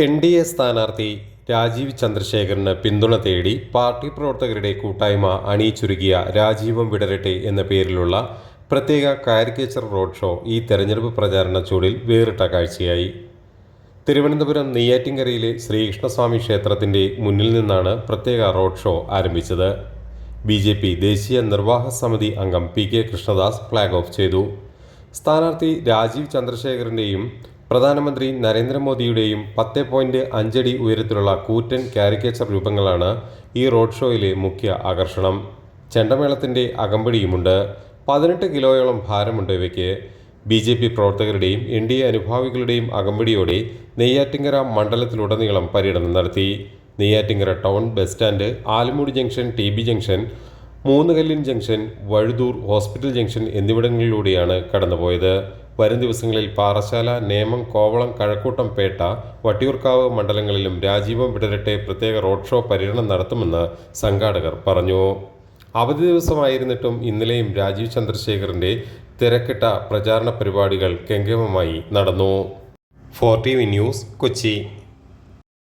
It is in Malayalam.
എൻ ഡി എ സ്ഥാനാർത്ഥി രാജീവ് ചന്ദ്രശേഖറിന് പിന്തുണ തേടി പാർട്ടി പ്രവർത്തകരുടെ കൂട്ടായ്മ അണിയിച്ചൊരുക്കിയ രാജീവം വിടരട്ടെ എന്ന പേരിലുള്ള പ്രത്യേക കാരിക്കേച്ചർ റോഡ് ഷോ ഈ തെരഞ്ഞെടുപ്പ് പ്രചാരണ ചൂടിൽ വേറിട്ട കാഴ്ചയായി. തിരുവനന്തപുരം നെയ്യാറ്റിൻകരയിലെ ശ്രീകൃഷ്ണസ്വാമി ക്ഷേത്രത്തിന്റെ മുന്നിൽ നിന്നാണ് പ്രത്യേക റോഡ് ഷോ ആരംഭിച്ചത്. ബി ജെ പി ദേശീയ നിർവാഹ സമിതി അംഗം P K Krishnadas flag off ചെയ്തു. സ്ഥാനാർത്ഥി രാജീവ് ചന്ദ്രശേഖറിന്റെയും പ്രധാനമന്ത്രി നരേന്ദ്രമോദിയുടെയും പത്ത് പോയിന്റ് അഞ്ചടി ഉയരത്തിലുള്ള കൂറ്റൻ കാരിക്കേച്ചർ രൂപങ്ങളാണ് ഈ റോഡ് ഷോയിലെ മുഖ്യ ആകർഷണം. ചെണ്ടമേളത്തിന്റെ അകമ്പടിയുമുണ്ട്. പതിനെട്ട് കിലോയോളം ഭാരമുണ്ട് ഇവയ്ക്ക്. ബി ജെ പി പ്രവർത്തകരുടെയും എൻ ഡി എ അനുഭാവികളുടെയും അകമ്പടിയോടെ നെയ്യാറ്റിങ്കര മണ്ഡലത്തിലുടനീളം പര്യടനം നടത്തി. Neyyattinkara town bus stand Alumoodi junction T B junction മൂന്നുകല്ലിൻ junction Vazhuthoor hospital junction എന്നിവിടങ്ങളിലൂടെയാണ് കടന്നുപോയത്. വരും ദിവസങ്ങളിൽ പാറശാല നേമം കോവളം കഴക്കൂട്ടം പേട്ട വട്ടിയൂർക്കാവ് മണ്ഡലങ്ങളിലും രാജീവം വിടരട്ടെ പ്രത്യേക റോഡ് ഷോ പര്യടനം നടത്തുമെന്ന് സംഘാടകർ പറഞ്ഞു. അവധി ദിവസമായിരുന്നിട്ടും ഇന്നലെയും രാജീവ് ചന്ദ്രശേഖറിന്റെ തിരക്കിട്ട പ്രചാരണ പരിപാടികൾ കെങ്കേമമായി നടന്നു. Four T V news Kochi.